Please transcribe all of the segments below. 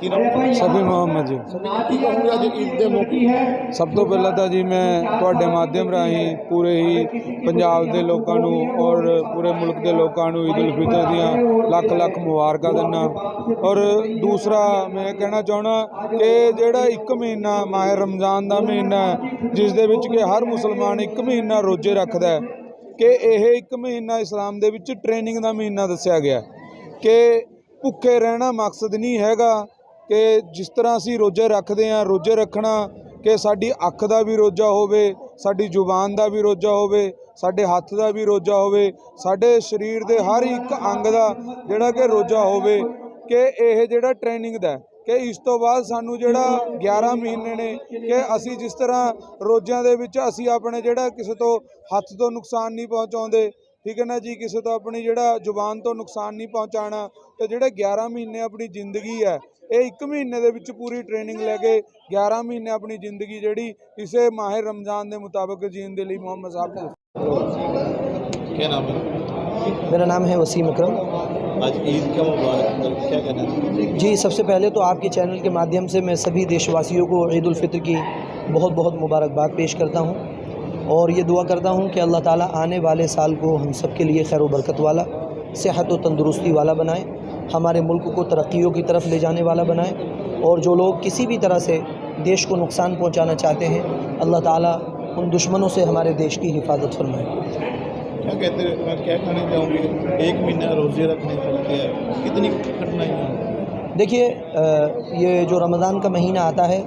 ਕੀ ਨਾਮ? ਮੁਹੰਮਦ ਜੀ। ਕੀ ਕਹੋਗੇ ਅੱਜ ਈਦ ਦੇ ਮੌਕੇ? ਸਭ ਤੋਂ ਪਹਿਲਾਂ ਤਾਂ ਜੀ ਮੈਂ ਤੁਹਾਡੇ ਮਾਧਿਅਮ ਰਾਹੀਂ ਪੂਰੇ ਹੀ ਪੰਜਾਬ ਦੇ ਲੋਕਾਂ ਨੂੰ ਔਰ ਪੂਰੇ ਮੁਲਕ ਦੇ ਲੋਕਾਂ ਨੂੰ ਈਦ ਉਲ ਫਿਤਰ ਦੀਆਂ ਲੱਖ ਲੱਖ ਮੁਬਾਰਕਾਂ ਦਿੰਦਾ ਔਰ ਦੂਸਰਾ ਮੈਂ ਕਹਿਣਾ ਚਾਹਣਾ ਕਿ ਜਿਹੜਾ ਇੱਕ ਮਹੀਨਾ ਮਾਹ ਰਮਜ਼ਾਨ ਦਾ ਮਹੀਨਾ ਜਿਸ ਦੇ ਵਿੱਚ ਕਿ ਹਰ ਮੁਸਲਮਾਨ ਇੱਕ ਮਹੀਨਾ ਰੋਜ਼ੇ ਰੱਖਦਾ ਹੈ ਕਿ ਇਹ ਇੱਕ ਮਹੀਨਾ ਇਸਲਾਮ ਦੇ ਵਿੱਚ ਟ੍ਰੇਨਿੰਗ ਦਾ ਮਹੀਨਾ ਦੱਸਿਆ ਗਿਆ ਕਿ ਭੁੱਖੇ ਰਹਿਣਾ ਮਕਸਦ ਨਹੀਂ ਹੈਗਾ ਕਿ ਜਿਸ ਤਰ੍ਹਾਂ ਅਸੀਂ ਰੋਜ਼ੇ ਰੱਖਦੇ ਹਾਂ, ਰੋਜ਼ੇ ਰੱਖਣਾ ਕਿ ਸਾਡੀ ਅੱਖ ਦਾ ਵੀ ਰੋਜ਼ਾ ਹੋਵੇ, ਸਾਡੀ ਜ਼ੁਬਾਨ ਦਾ ਵੀ ਰੋਜ਼ਾ ਹੋਵੇ, ਸਾਡੇ ਹੱਥ ਦਾ ਵੀ ਰੋਜ਼ਾ ਹੋਵੇ, ਸਾਡੇ ਸਰੀਰ ਦੇ ਹਰ ਇੱਕ ਅੰਗ ਦਾ ਜਿਹੜਾ ਕਿ ਰੋਜ਼ਾ ਹੋਵੇ, ਕਿ ਇਹ ਜਿਹੜਾ ਟ੍ਰੇਨਿੰਗ ਦਾ ਕਿ ਇਸ ਤੋਂ ਬਾਅਦ ਸਾਨੂੰ ਜਿਹੜਾ 11 ਮਹੀਨੇ ਨੇ, ਕਿ ਅਸੀਂ ਜਿਸ ਤਰ੍ਹਾਂ ਰੋਜ਼ਿਆਂ ਦੇ ਵਿੱਚ ਅਸੀਂ ਆਪਣੇ ਜਿਹੜਾ ਕਿਸੇ ਤੋਂ ਹੱਥ ਤੋਂ ਨੁਕਸਾਨ ਨਹੀਂ ਪਹੁੰਚਾਉਂਦੇ ਠੀਕ ਹੈ ਨਾ ਜੀ ਕਿਸੇ ਤੋਂ ਆਪਣੀ ਜਿਹੜਾ ਜ਼ੁਬਾਨ ਤੋਂ ਨੁਕਸਾਨ ਨਹੀਂ ਪਹੁੰਚਾਉਣਾ ਤੇ ਜਿਹੜੇ 11 ਮਹੀਨੇ ਆਪਣੀ ਜ਼ਿੰਦਗੀ ਹੈ ਇਹ ਇੱਕ ਮਹੀਨੇ ਦੇ ਵਿੱਚ ਪੂਰੀ ਟ੍ਰੇਨਿੰਗ ਲੈ ਕੇ 11 ਮਹੀਨੇ ਆਪਣੀ ਜ਼ਿੰਦਗੀ ਜਿਹੜੀ ਇਸੇ ਮਾਹ ਰਮਜ਼ਾਨ ਦੇ ਮੁਤਾਬਕ ਜੀਣ ਦੇ ਲਈ ਮੁਹੰਮਦ ਸਾਹਿਬ ਨੇ ਕੀ ਨਾਮ ਹੈ मेरा नाम है वसीम अकरम आज ईद का मुबारक क्या कहना चाहिए जी सबसे पहले तो आपके चैनल के माध्यम से मैं सभी देशवासियों को ईद उल फित्र की बहुत बहुत मुबारकबाद पेश करता हूँ اور یہ دعا کرتا ہوں کہ اللہ تعالیٰ آنے والے سال کو ہم سب کے لیے خیر و برکت والا صحت و تندرستی والا بنائے ہمارے ملک کو ترقیوں کی طرف لے جانے والا بنائے اور جو لوگ کسی بھی طرح سے دیش کو نقصان پہنچانا چاہتے ہیں اللہ تعالیٰ ان دشمنوں سے ہمارے دیش کی حفاظت فرمائے۔ کیا کہتے ہیں؟ میں کیا کہنا چاہوں گی ایک مہینہ روزے رکھنے پڑتے ہیں کتنی کٹھنائیاں دیکھیے یہ جو رمضان کا مہینہ آتا ہے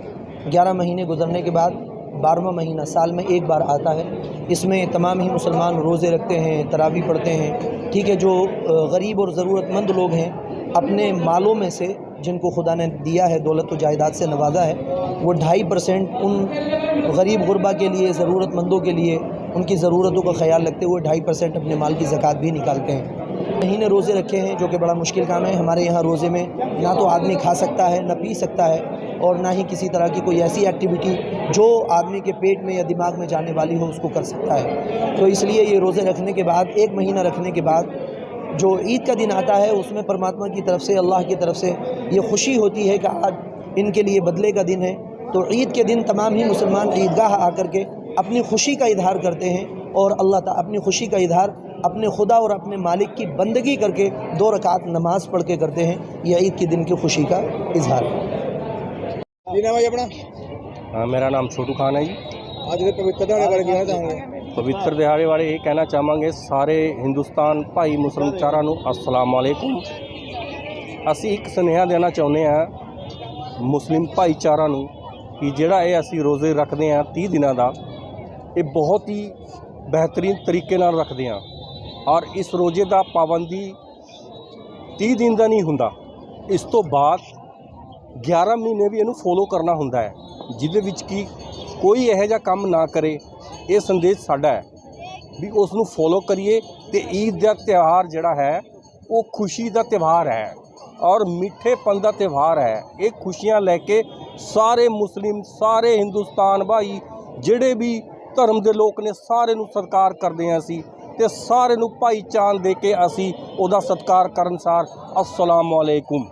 گیارہ مہینے گزرنے کے بعد بارہواں مہینہ، سال میں ایک بار آتا ہے۔ اس میں تمام ہی مسلمان روزے رکھتے ہیں تراوی پڑھتے ہیں۔ ٹھیک ہے، جو غریب اور ضرورت مند لوگ ہیں، اپنے مالوں میں سے جن کو خدا نے دیا ہے، دولت و جائیداد سے نوازا ہے، وہ ڈھائی پرسینٹ ان غریب غربہ کے لیے ضرورت مندوں کے لیے، ان کی ضرورتوں کا خیال رکھتے ہوئے ڈھائی پرسنٹ اپنے مال کی زکوٰۃ بھی نکالتے ہیں۔ مہینے روزے رکھے ہیں، جو کہ بڑا مشکل کام ہے۔ ہمارے یہاں روزے میں نہ تو آدمی کھا سکتا ہے، نہ پی سکتا ہے، اور نہ ہی کسی طرح کی کوئی ایسی ایکٹیویٹی جو آدمی کے پیٹ میں یا دماغ میں جانے والی ہو، اس کو کر سکتا ہے۔ تو اس لیے یہ روزے رکھنے کے بعد، ایک مہینہ رکھنے کے بعد جو عید کا دن آتا ہے، اس میں پرماتما کی طرف سے، اللہ کی طرف سے یہ خوشی ہوتی ہے کہ آج ان کے لیے بدلے کا دن ہے۔ تو عید کے دن تمام ہی مسلمان عیدگاہ آ کر کے اپنی خوشی کا اظہار کرتے ہیں، اور اللہ تعالیٰ اپنی خوشی کا اظہار اپنے خدا اور اپنے مالک کی بندگی کر کے دو رکعت نماز پڑھ کے کرتے ہیں۔ یہ عید کے دن کی خوشی کا اظہار ہے۔ جی اپنا؟ ہاں، میرا نام چھوٹو خان ہے جی۔ آج کے پوتر دہاڑے کہنا چاہوں گے پوتر دہاڑے بارے یہ کہنا چاہوں گے سارے ہندوستان بھائی مسلم چارہ السلام علیکم۔ اسی ایک سنیا دینا چاہتے ہیں مسلم بھائی ਨੂੰ ਕਿ جڑا ਇਹ اسی روزے ਰੱਖਦੇ ਆ تی ਦਿਨਾਂ ਦਾ یہ بہت ہی بہترین طریقے ਨਾਲ ਰੱਖਦੇ ਔਰ ਇਸ ਰੋਜ਼ੇ ਦਾ ਪਾਬੰਦੀ 30 ਦਿਨ ਦਾ ਨਹੀਂ ਹੁੰਦਾ। ਇਸ ਤੋਂ ਬਾਅਦ 11 ਮਹੀਨੇ ਵੀ ਇਹਨੂੰ ਫੋਲੋ ਕਰਨਾ ਹੁੰਦਾ ਹੈ, ਜਿਹਦੇ ਵਿੱਚ ਕੀ ਕੋਈ ਇਹੋ ਜਿਹਾ ਕੰਮ ਨਾ ਕਰੇ। ਇਹ ਸੰਦੇਸ਼ ਸਾਡਾ ਹੈ ਵੀ ਉਸ ਨੂੰ ਫੋਲੋ ਕਰੀਏ ਤੇ ਈਦ ਦਾ ਤਿਉਹਾਰ ਜਿਹੜਾ ਹੈ, ਉਹ ਖੁਸ਼ੀ ਦਾ ਤਿਉਹਾਰ ਹੈ ਔਰ ਮਿੱਠੇਪਨ ਦਾ ਤਿਉਹਾਰ ਹੈ। ਇਹ ਖੁਸ਼ੀਆਂ ਲੈ ਕੇ ਸਾਰੇ ਮੁਸਲਿਮ, ਸਾਰੇ ਹਿੰਦੁਸਤਾਨ ਭਾਈ ਜਿਹੜੇ ਵੀ ਧਰਮ ਦੇ ਲੋਕ ਨੇ ਸਾਰੇ ਨੂੰ ਸਤਿਕਾਰ ਕਰਦੇ ਹਾਂ ਅਸੀਂ। ਤੇ ਸਾਰੇ ਨੂੰ ਭਾਈਚਾਰ ਦੇ ਕੇ ਅਸੀਂ ਉਹਦਾ ਸਤਿਕਾਰ ਕਰਨ ਸਾਰ ਅਸਲਾਮ ਵਾਲੇਕੁਮ